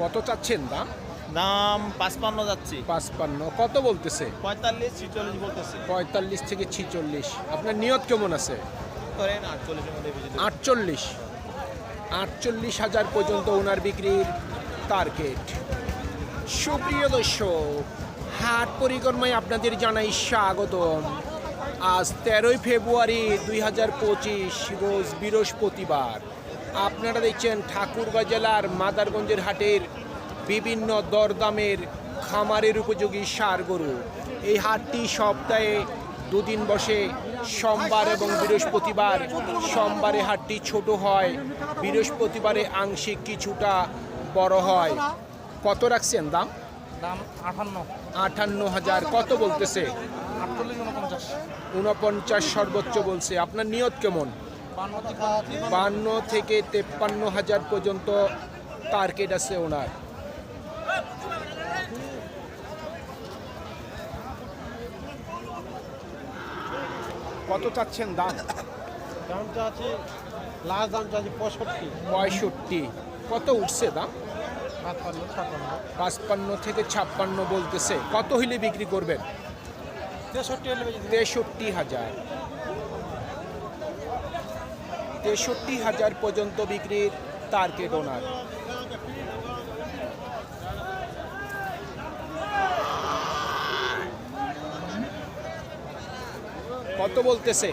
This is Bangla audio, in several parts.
কত চাচ্ছেন দাম? দাম পাঁচপান্ন যাচ্ছে। পাঁচপান্ন। কত বলতেছে? পঁয়তাল্লিশ ছিচল্লিশ বলতেছি। পঁয়তাল্লিশ থেকে ছিচল্লিশ। আপনার নিয়ত কেমন আছে? করেন। আটচল্লিশ। আটচল্লিশ হাজার পর্যন্ত ওনার বিক্রির টার্গেট সুপ্রিয় দর্শক হাট পরিক্রমায় আপনাদের জানাই স্বাগতম। আজ তেরোই ফেব্রুয়ারি দুই হাজার পঁচিশ রোজ বৃহস্পতিবার। আপনারা দেখছেন ঠাকুরগাঁ জেলার মাদারগঞ্জের হাটের বিভিন্ন দরদামের খামারের উপযোগী সার গরু। এই হাটটি সপ্তাহে দুদিন বসে সোমবার এবং বৃহস্পতিবার সোমবারে হাটটি ছোট হয় বৃহস্পতিবারে আংশিক কিছুটা বড় হয়। কত রাখছেন দাম? দাম আটান্ন। আটান্ন হাজার। কত বলতেছে? উনপঞ্চাশ সর্বোচ্চ বলছে। আপনার নিয়ত কেমন? বান্ন থেকে তেপ্পান্ন হাজার পর্যন্ত টার্গেট আছে ওনার। কত চাচ্ছেন দাম? দামটা আছে লাস্ট দামটা আছে পঁয়ষট্টি। পঁয়ষট্টি। কত উঠছে দাম? পাঁচপান্ন থেকে ছাপ্পান্ন বলতেছে। কত হইলে বিক্রি করবেন? তেষট্টি হাজার। তেষট্টি হাজার পর্যন্ত বিক্রির টার্গেট ওনার। কত বলতেছে?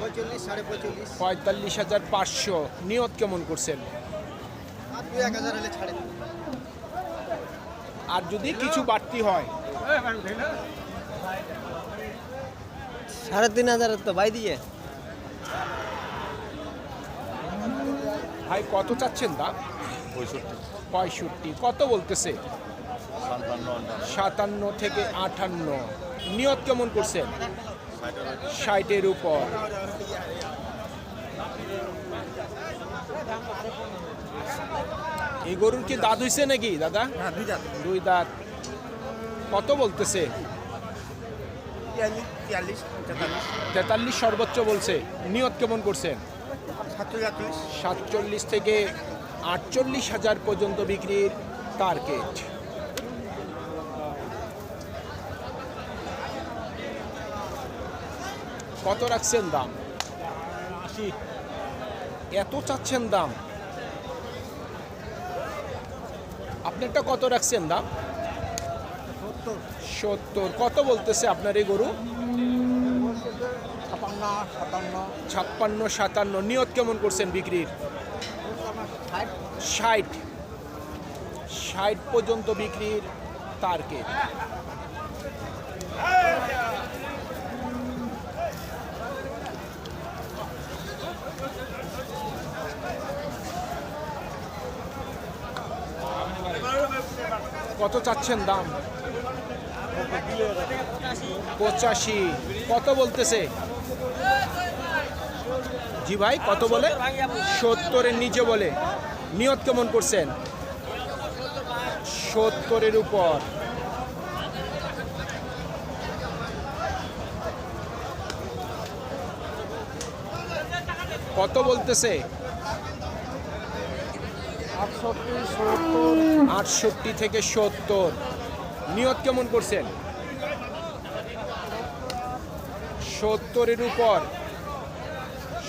পঁয়তাল্লিশ সাড়ে পঁয়তাল্লিশ। পঁয়তাল্লিশ হাজার পাঁচশো। নিয়ত কেমন করছেন? আর যদি কিছু বাড়তি হয়? সাড়ে তিন হাজার তো বাই দিয়ে। ভাই কত চাচ্ছেন দা পঁয়ষট্টি। পঁয়ষট্টি। কত বলতেছে? সাতান্ন থেকে আটান্ন। নিয়ত কেমন করছেন? ষাটের উপর। এই গরুর কি দাঁত হইছে নাকি দাদা? হ্যাঁ দুই দাঁত। কত বলতেছে? তেতাল্লিশ সর্বোচ্চ বলছে। নিয়ত কেমন করছেন? সাতচল্লিশ। থেকে আটচল্লিশ হাজার পর্যন্ত বিক্রির টার্গেট। কত রাখছেন দাম? এত চাচ্ছেন দাম? আপনারটা কত রাখছেন দাম? সত্তর। কত বলতেছে আপনার এই গরু? ছাপ্পান্ন, সাতান্ন। নিয়ত কেমন করছেন বিক্রির? ষাট। ষাট পর্যন্ত বিক্রির টার্গেট কত চাচ্ছেন দাম? পঁচাশি। কত বলতেছে? জি ভাই, কত বলে? সত্তরের নিচে বলে। নিয়ত কেমন করছেন? সত্তরের উপর। কত বলতেছে? আটষট্টি থেকে সত্তর। নিয়ত কেমন করছেন? সত্তরের উপর।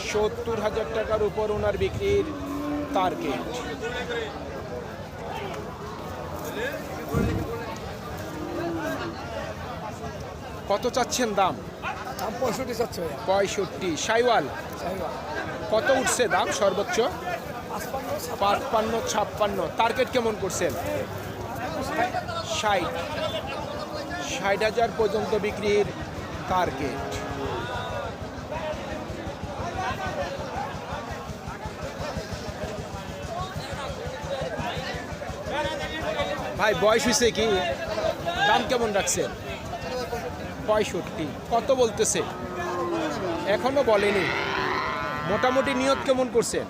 সত্তর হাজার টাকার উপর ওনার বিক্রির টার্গেট কত চাচ্ছেন দাম? দাম পঁয়ষট্টি চাচ্ছে পঁয়ষট্টি। সাইওয়াল? কত উঠছে দাম সর্বোচ্চ? পাঁচপান্ন ছাপ্পান্ন। টার্গেট কেমন করছেন? ষাট। ষাট হাজার পর্যন্ত বিক্রির টার্গেট ভাই, বয়স হয়েছে কি? দাম কেমন রাখছেন পঁয়ষট্টি। কত বলতেছে? এখনও বলেনি। মোটামুটি নিয়ত কেমন করছেন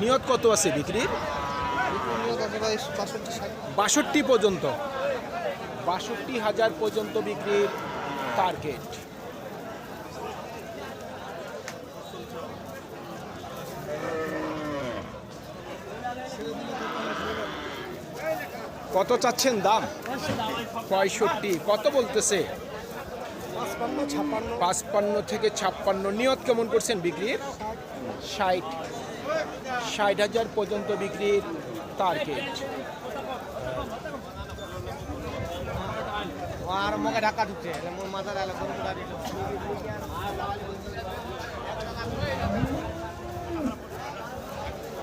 নিয়ত কত আছে বিক্রির বাষট্টি পর্যন্ত। বাষট্টি হাজার পর্যন্ত বিক্রির টার্গেট কত চাচ্ছেন দাম? পঁয়ষট্টি। কত বলতেছে? পাঁচপান্ন থেকে ছাপ্পান্ন। নিয়ত কেমন করছেন বিক্রির? ষাট। ষাট হাজার পর্যন্ত বিক্রির টার্গেট আর ঢাকা ঢুকছে মাথা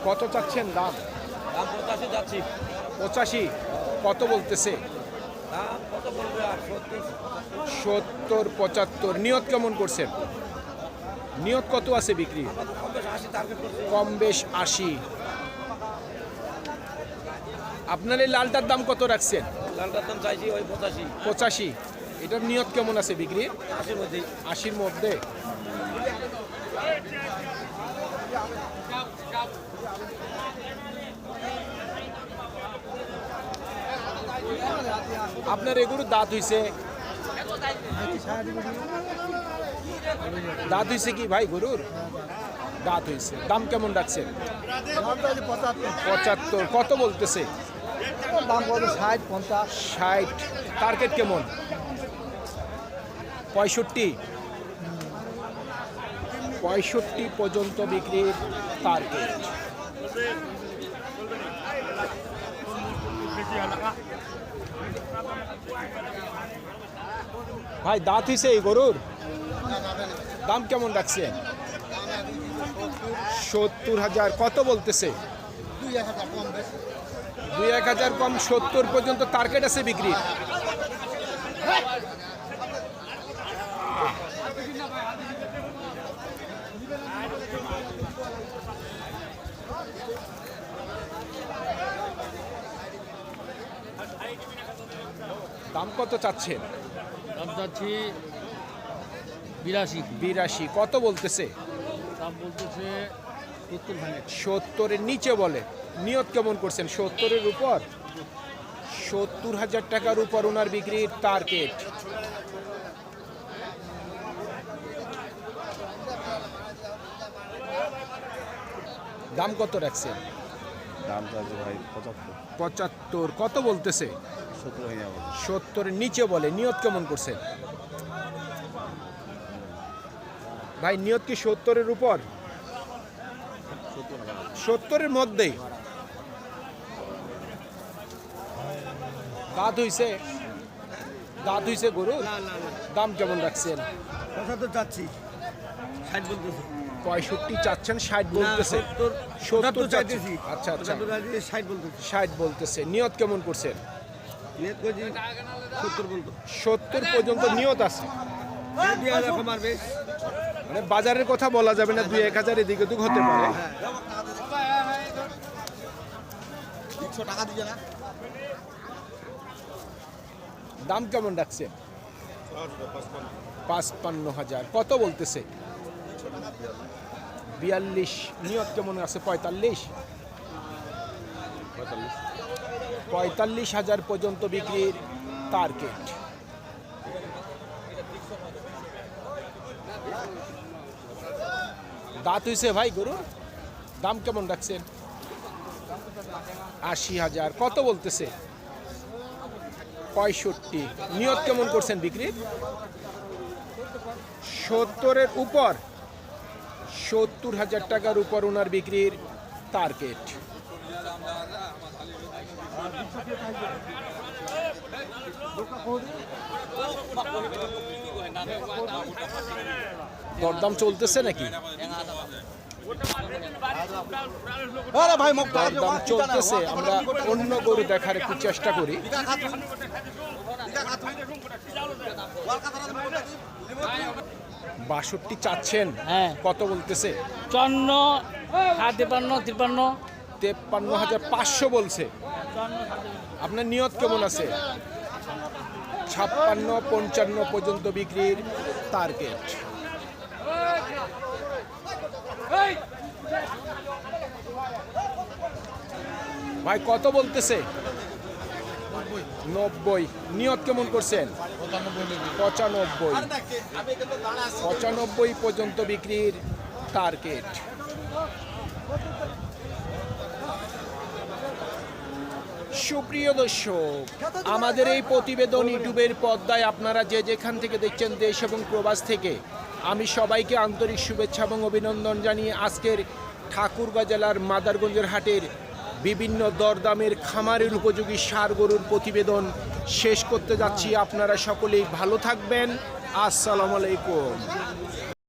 কত চাচ্ছেন দাম? দাম পঁচাশি যাচ্ছি। পঁচাশি কত বলতেছে? সত্তর পঁচাত্তর নিয়ত কেমন করছেন? নিয়ত কত আছে বিক্রি? কম বেশ আশি। আপনার এই লালটার দাম কত রাখছেন? লালটার দাম চাইছি ওই পঁচাশি। পঁচাশি। এটার নিয়ত কেমন আছে বিক্রি আশির মধ্যে? আপনার এগুলো দাঁত হইছে? দাঁত হইছে কি ভাই গরুর? দাঁত হইছে। দাম কেমন রাখছেন পঁচাত্তর। কত বলতেছে? দাম ষাট। পঞ্চাশ ষাট টার্গেট কেমন? পঁয়ষট্টি। পঁয়ষট্টি পর্যন্ত বিক্রির টার্গেট ভাই, দাঁত হইছে এই গরুর? দাম কেমন রাখছে? সত্তর হাজার, কত বলতেছে? দুই এক হাজার কম, সত্তর পর্যন্ত টার্গেট আছে বিক্রি দাম কত চাচ্ছেন দাম চাচ্ছি বিরাশি। বিরাশি কত বলতেছে? দাম বলতেছে সত্তর ভাঙে সত্তরের নিচে বলে। নিয়ত কেমন করছেন? সত্তরের উপর? সত্তর হাজার টাকার উপর ওনার বিক্রির টার্গেট দাম কত রাখছেন? দাম ভাই পঁচাত্তর। পঁচাত্তর কত বলতেছে? সত্তর হয়ে যাবে। সত্তরের নিচে বলে নিয়ত কেমন করছে? ভাই নিয়ত কি সত্তরের উপর? সত্তরের মধ্যেই দাঁত হইছে? দাঁত হইছে গরু দাম কেমন রাখছেন? পঁচাত্তর যাচ্ছি ষাট বলতেছি। পঁয়ষট্টি চাচ্ছেন ষাট বলতেছে। সত্তর আচ্ছা আচ্ছা। ষাট বলতেছি। ষাট বলতেছে। নিয়ত কেমন করছেন? সত্তর পর্যন্ত। নিয়ত আছে। মানে বাজারের কথা বলা যাবে না দুই এক হাজার এদিকে ওদিক হতে পারে। দিবে না? দাম কেমন রাখছে? পাঁচপান্ন হাজার। কত বলতেছে? বিয়াল্লিশ। নিয়ত কেমন আছে? পঁয়তাল্লিশ? পঁয়তাল্লিশ হাজার পর্যন্ত বিক্রির টার্গেট দাঁত হইছে ভাই গরু? দাম কেমন রাখছেন? আশি হাজার। কত বলতেছে? পঁয়ষট্টি। নিয়ত কেমন করছেন বিক্রির? সত্তরের উপর। সত্তর হাজার টাকার উপর ওনার বিক্রির টার্গেট। দরদাম চলতেছে নাকি? দরদাম চলতেছে আমরা অন্য গরু দেখার একটু চেষ্টা করি। বাষট্টি চাচ্ছেন। হ্যাঁ। কত বলতেছে? চন্ন সাত তিপ্পান্ন তিপ্পান্ন। তেপ্পান্ন হাজার পাঁচশো বলছে। আপনার নিয়ত কেমন আছে? ছাপ্পান্ন পঞ্চান্ন পর্যন্ত বিক্রির টার্গেট ভাই কত বলতেছে? নব্বই। নিয়ত কেমন করছেন? পঁচানব্বই। পঁচানব্বই পর্যন্ত বিক্রির টার্গেট সুপ্রিয় দর্শক, আমাদের এই প্রতিবেদন ইউটিউবের পর্দায় আপনারা যে যেখান থেকে দেখছেন দেশ এবং প্রবাস থেকে, আমি সবাইকে আন্তরিক শুভেচ্ছা এবং অভিনন্দন জানিয়ে আজকের ঠাকুরগাঁ জেলার মাদারগঞ্জের হাটের বিভিন্ন দরদামের খামারের উপযোগী সার গরুর প্রতিবেদন শেষ করতে যাচ্ছি। আপনারা সকলেই ভালো থাকবেন। আসসালামু আলাইকুম।